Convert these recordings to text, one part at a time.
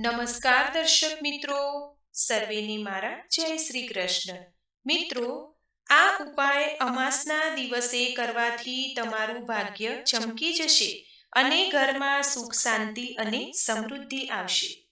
નમસ્કાર દર્શક મિત્રો, સર્વેને મારા જય શ્રી કૃષ્ણ. મિત્રો, આ ઉપાય અમાસના દિવસે કરવાથી તમારું ભાગ્ય ચમકી જશે અને ઘરમાં સુખ, શાંતિ અને સમૃદ્ધિ આવશે.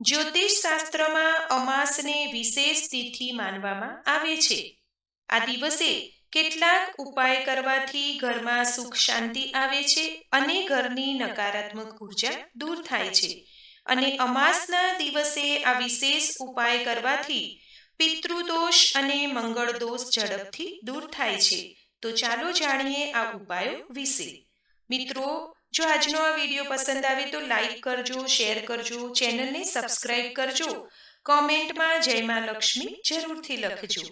જ્યોતિષ શાસ્ત્રમાં અમાસને વિશેષ તિથિ માનવામાં આવે છે. આ દિવસે કેટલાક ઉપાય કરવાથી ઘરમાં સુખ, શાંતિ આવે છે અને ઘરની નકારાત્મક ઊર્જા દૂર થાય છે. અને અમાસના દિવસે આ વિશેષ ઉપાય કરવાથી પિતૃદોષ અને મંગળ દોષ ઝડપથી દૂર થાય છે. તો ચાલો જાણીએ આ ઉપાયો વિશે. મિત્રો, જો આજનો આ વીડિયો પસંદ આવે તો લાઈક કરજો, શેર કરજો, ચેનલને સબસ્ક્રાઇબ કરજો. કોમેન્ટમાં જય માં લક્ષ્મી જરૂરથી લખજો.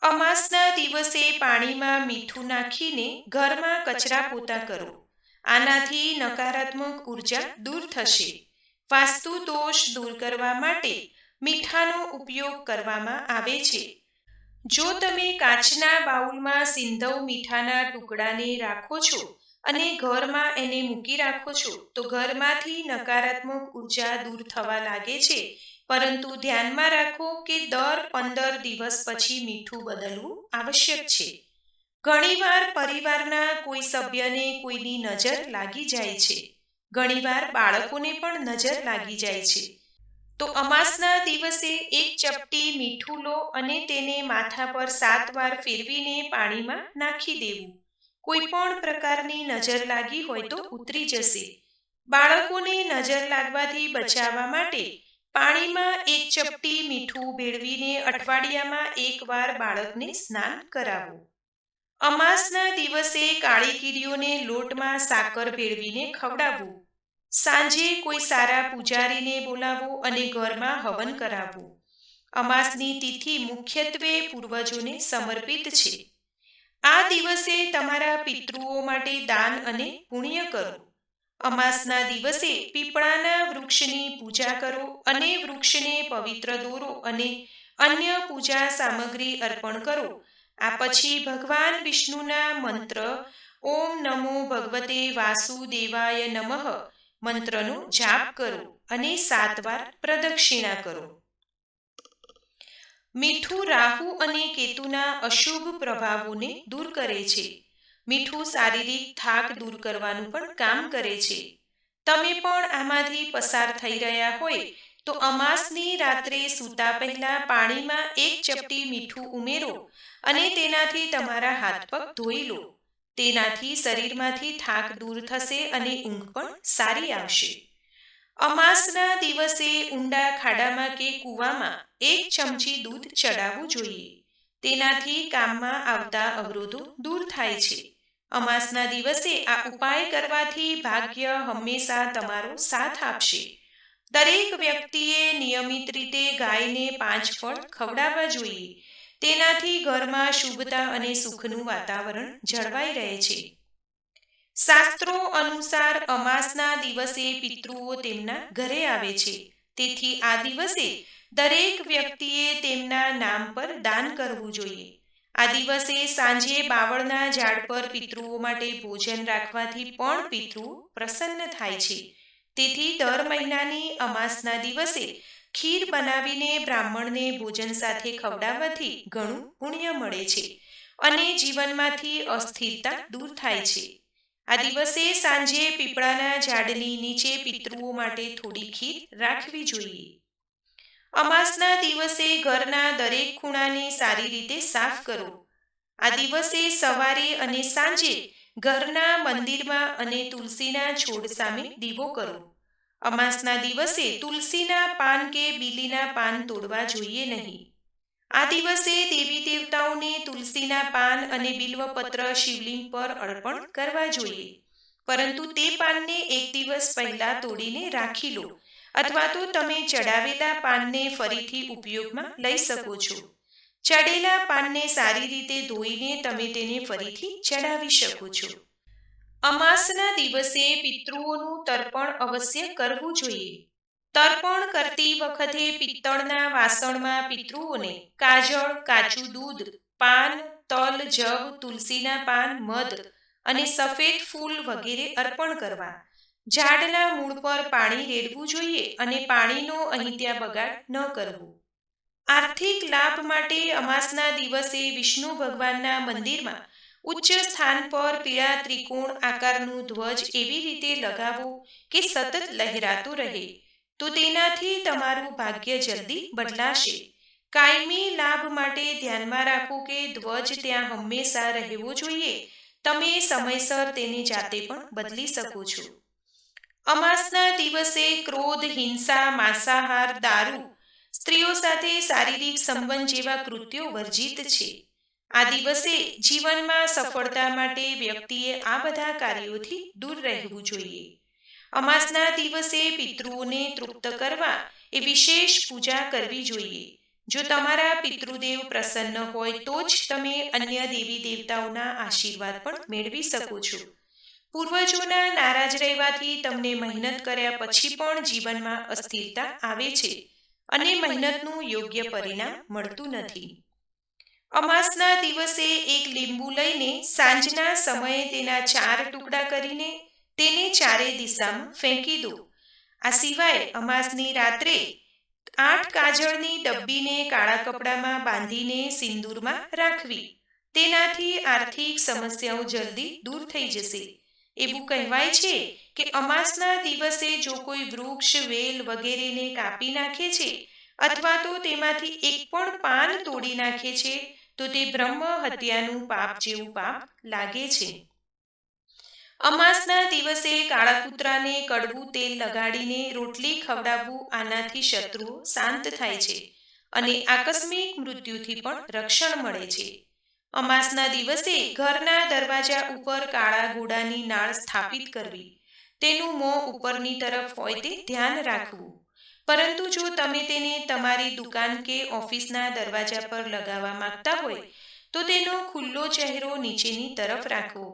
અમાસના દિવસે પાણીમાં મીઠું નાખીને ઘરમાં કચરા પોતા કરો. આનાથી નકારાત્મક ઊર્જા દૂર થશે. વાસ્તુ દોષ દૂર કરવા માટે મીઠાનો ઉપયોગ કરવામાં આવે છે. જો તમે કાચના બાઉલમાં સિંધવ મીઠાના ટુકડાને રાખો છો અને ઘરમાં એને મૂકી રાખો છો, તો ઘરમાંથી નકારાત્મક ઊર્જા દૂર થવા લાગે છે. પરંતુ ધ્યાનમાં રાખો કે દર પંદર દિવસ પછી મીઠું બદલવું આવશ્યક છે. ઘણીવાર પરિવારના કોઈ સભ્યને કોઈની નજર લાગી જાય છે. ઘણીવાર બાળકોને પણ નજર લાગી જાય છે. તો અમાસના દિવસે એક ચપટી મીઠું લો અને તેને માથા પર સાત વાર ફેરવીને પાણીમાં નાખી દેવું. કોઈ પણ પ્રકારની નજર લાગી હોય તો ઉતરી જશે. બાળકોને નજર લાગવાથી બચાવવા માટે પાણીમાં એક ચપટી મીઠું ભેળવીને અઠવાડિયામાં એકવાર બાળકને સ્નાન કરાવો. અમાસના દિવસે કાળી કીડીઓને લોટમાં સાકર ભેળવીને ખવડાવવું. સાંજે કોઈ સારા પૂજારીને બોલાવો અને ઘરમાં હવન કરાવવું. અમાસની તિથિ મુખ્યત્વે પૂર્વજોને સમર્પિત છે. આ દિવસે તમારા પિતૃઓ માટે દાન અને પુણ્ય કરો. અમાસના દિવસે પીપળાના વૃક્ષની પૂજા કરો અને વૃક્ષને પવિત્ર દોરો અને અન્ય પૂજા સામગ્રી અર્પણ કરો. આ પછી ભગવાન વિષ્ણુના મંત્ર, ઓમ નમો ભગવતે વાસુદેવાય નમઃ મંત્રનો જાપ કરો અને સાત વાર પ્રદક્ષિણા કરો. મીઠું રાહુ અને કેતુના અશુભ પ્રભાવોને દૂર કરે છે. મીઠું શારીરિક થાક દૂર કરવાનું પણ કામ કરે છે. તમે પણ આમાંથી પસાર થઈ રહ્યા હોય તો અમાસની રાત્રે સૂતા પહેલા પાણીમાં એક ચપટી મીઠું ઉમેરો અને તેનાથી તમારા હાથ પગ ધોઈ લો. તેનાથી શરીરમાંથી થાક દૂર થશે અને ઊંઘ પણ સારી આવશે. અમાસના દિવસે ઊંડા ખાડામાં કે કૂવામાં એક ચમચી દૂધ ચડાવવું જોઈએ. તેનાથી કામમાં આવતા અવરોધો દૂર થાય છે. અમાસના દિવસે આ ઉપાય કરવાથી ભાગ્ય હંમેશા તમારો સાથ આપશે. દરેક વ્યક્તિએ નિયમિત રીતે ગાયને પાંચ ફળ ખવડાવવા જોઈએ. તેનાથી ઘરમાં શુભતા અને સુખનું વાતાવરણ જળવાઈ રહે છે. શાસ્ત્રો અનુસાર અમાસના દિવસે પિતૃઓ તેમના ઘરે આવે છે. તેથી આ દિવસે દરેક વ્યક્તિએ તેમના નામ પર દાન કરવું જોઈએ. આ દિવસે સાંજે બાવળના ઝાડ પર પિતૃઓ માટે ભોજન રાખવાથી પણ પિતૃ પ્રસન્ન થાય છે. તેથી દર મહિનાની અમાસના દિવસે ખીર બનાવીને બ્રાહ્મણને ભોજન સાથે ખવડાવવાથી ઘણું પુણ્ય મળે છે અને જીવનમાંથી અસ્થિરતા દૂર થાય છે. આ દિવસે સાંજે પીપળાના ઝાડની નીચે પિતૃઓ માટે થોડી ખીર રાખવી જોઈએ. અમાસના દિવસે ઘરના દરેક ખૂણાને સારી રીતે સાફ કરો. આ દિવસે સવારે અને સાંજે ઘરના મંદિરમાં અને તુલસીના છોડ સામે દીવો કરો. અમાસના દિવસે તુલસીના પાન કે બીલીના પાન તોડવા જોઈએ નહીં. આ દિવસે દેવી દેવતાઓને તુલસીના પાન અને બિલ્વપત્ર શિવલિંગ પર અર્પણ કરવા જોઈએ. પરંતુ તે પાનને એક દિવસ પહેલા તોડીને રાખી લો. અથવા તો તમે ચડાવેલા પાનને ફરીથી ઉપયોગમાં લઈ શકો છો. ચડેલા પાનને સારી રીતે ધોઈને તમે તેને ફરીથી ચડાવી શકો છો. અમાસના દિવસે પિતૃઓનું તર્પણ અવશ્ય કરવું જોઈએ. તર્પણ કરતી વખતે પિત્તળના વાસણમાં પિતૃઓને કાજળ કાચું દૂધ, પાન, તલ, જવ, તુલસીના પાન, મધ અને સફેદ ફૂલ વગેરે અર્પણ કરવા. ઝાડના મૂળ પર પાણી રેડવું જોઈએ અને પાણીનો અહીં ત્યાં બગાડ ન કરવો. આર્થિક લાભ માટે અમાસના દિવસે વિષ્ણુ ભગવાનના મંદિરમાં ઉચ્ચ સ્થાન પર પીળા ત્રિકોણ આકારનું ધ્વજ એવી રીતે લગાવો કે સતત લહેરાતું રહે, તો તેનાથી તમારું ભાગ્ય જલ્દી બદલાશે. કાયમી લાભ માટે ધ્યાનમાં રાખો કે ધ્વજ ત્યાં હંમેશા રહેવો જોઈએ. તમે સમયસર તેની જાતે પણ બદલી શકો છો. અમાસના દિવસે ક્રોધ, હિંસા, માંસાહાર, દારૂ સ્ત્રીઓ સાથે શારીરિક સંબંધ જેવા કૃત્યો વર્જિત છે. આ દિવસે જીવનમાં સફળતા માટે વ્યક્તિએ આ બધા કાર્યોથી દૂર રહેવું જોઈએ. અમાસના દિવસે પિતૃઓને તૃપ્ત કરવા એ વિશેષ પૂજા કરવી જોઈએ. જો તમારા પિતૃદેવ પ્રસન્ન હોય તો જ તમે અન્ય દેવી દેવતાઓના આશીર્વાદ પણ મેળવી શકો છો. પૂર્વજોના નારાજ રહેવાથી તમને મહેનત કર્યા પછી પણ જીવનમાં અસ્થિરતા આવે છે. અને મહેનતનું યોગ્ય પરિણામ મળતું નથી. અમાસના દિવસે એક લીંબુ લઈને સાંજના સમયે તેના ચાર ટુકડા કરીને તેને ચારે દિશામાં ફેંકી દો. આ સિવાય અમાસની રાત્રે આઠ કાજળની ડબ્બીને કાળા કપડામાં બાંધીને સિંદૂરમાં રાખવી. તેનાથી આર્થિક સમસ્યાઓ જલ્દી દૂર થઈ જશે. એવું કહેવાય છે કે અમાસના દિવસે જો કોઈ વૃક્ષ, વેલ વગેરેને કાપી નાખે છે અથવા તો તેમાંથી એક પણ પાન તોડી નાખે છે, તો તે બ્રહ્મ હત્યાનું પાપ જેવું પાપ લાગે છે. અમાસના દિવસે કાળા કૂતરાને કડવું તેલ લગાડીને રોટલી ખવડાવવું આનાથી શત્રુઓ શાંત થાય છે અને આકસ્મિક મૃત્યુથી પણ રક્ષણ મળે છે. અમાસના દિવસે ઘરના દરવાજા ઉપર કાળા ઘોડાની નાળ સ્થાપિત કરવી. તેનું મોં ઉપરની તરફ હોય તે ધ્યાન રાખવું. પરંતુ જો તમે તેને તમારી દુકાન કે ઓફિસના દરવાજા પર લગાવવા માંગતા હોય, તો તેનો ખુલ્લો ચહેરો નીચેની તરફ રાખવો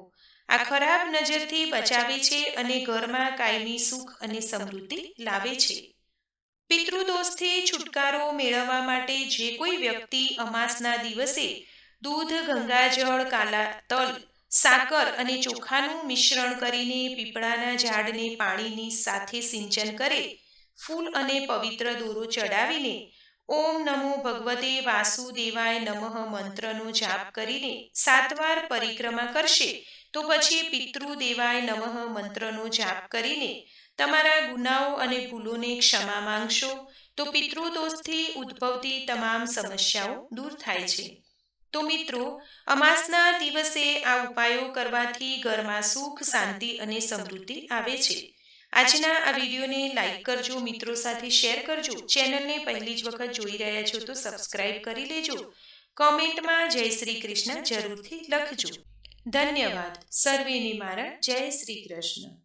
આ ખરાબ નજરથી બચાવે છે અને ઘરમાં કાયમી સુખ અને સમૃદ્ધિ લાવે છે. પિતૃદોષથી છુટકારો મેળવવા માટે જે કોઈ વ્યક્તિ અમાસના દિવસે દૂધ ગંગાજળ કાલા તલ, સાકર અને ચોખાનું મિશ્રણ કરીને પીપળાના ઝાડને પાણીની સાથે સિંચન કરે, ફૂલ અને પવિત્ર દોરો ચડાવીને ઓમ નમો ભગવતે વાસુદેવાય નમઃ મંત્રનો જાપ કરીને સાતવાર પરિક્રમા કરશે, તો પછી પિતૃદેવાય નમઃ મંત્રનો જાપ કરીને તમારા ગુનાઓ અને ભૂલોને ક્ષમા માંગશો, તો પિતૃદોષથી ઉદ્ભવતી તમામ સમસ્યાઓ દૂર થાય છે. તો મિત્રો, અમાસના દિવસે આ ઉપાયો કરવાથી ઘરમાં સુખ, શાંતિ અને સમૃદ્ધિ આવે છે. આજના આ વિડીયોને લાઇક કરજો, મિત્રો સાથે શેર કરજો. ચેનલને પહેલી જ વખત જોઈ રહ્યા છો તો સબસ્ક્રાઇબ કરી લેજો. કોમેન્ટમાં જય શ્રી કૃષ્ણ જરૂરથી લખજો. ધન્યવાદ. સર્વેની મારા જય શ્રી કૃષ્ણ.